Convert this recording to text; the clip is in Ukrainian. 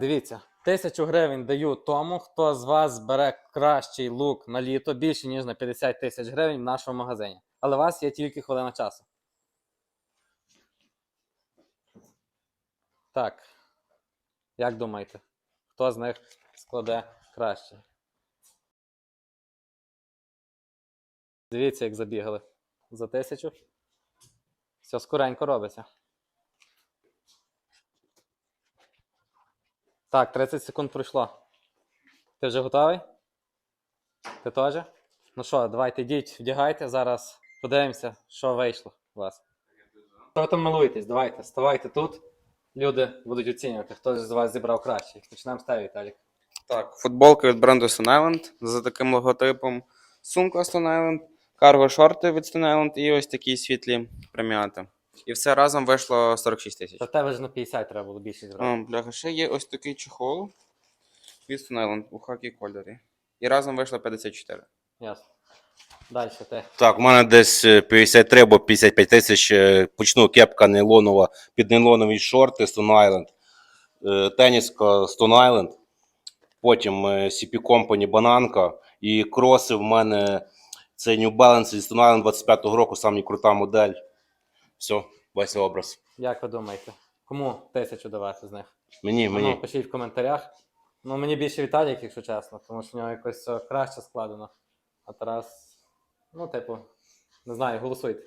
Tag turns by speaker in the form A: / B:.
A: Дивіться, тисячу гривень даю тому, хто з вас бере кращий лук на літо більше, ніж на 50 тисяч гривень в нашому магазині. Але у вас є тільки хвилина часу. Так. Як думаєте, хто з них складе краще? Дивіться, як забігали. За тисячу. Все скоренько робиться. Так, 30 секунд пройшло. Ти вже готовий? Ти теж? Ну що, давайте йдіть, вдягайте, зараз подивимося, що вийшло у вас. Що милуєтесь? Давайте, ставайте тут. Люди будуть оцінювати, хто з вас зібрав краще. Почнемо з тебе, Віталік.
B: Так, футболка від бренду Stone Island за таким логотипом, сумка Stone Island, карго шорти від Stone Island і ось такі світлі преміати. І все разом вийшло 46 тисяч.
A: Та в тебе ж на 50 треба було більше зібрати.
B: А, Бляха, ще є ось такий чехол від Stone Island у хакі кольорі. І разом вийшло 54.
A: Ясно. Далі ти.
C: Так, у мене десь е, 53 або 55 тисяч. е, Почну кепка нейлонова під нейлонові шорти Stone Island, е, теніска Stone Island, потім е, CP Company бананка і кроси в мене це New Balance від Stone Island 25-го року, самі крута модель. Все, весь образ.
A: Як ви думаєте? Кому тисячу давати з них?
C: Мені,
A: Ну,
C: мені.
A: пишіть в коментарях. Ну, мені більше Віталік, якщо чесно, тому що в нього якось все краще складено. А Тарас, ну, типу, не знаю, голосуйте.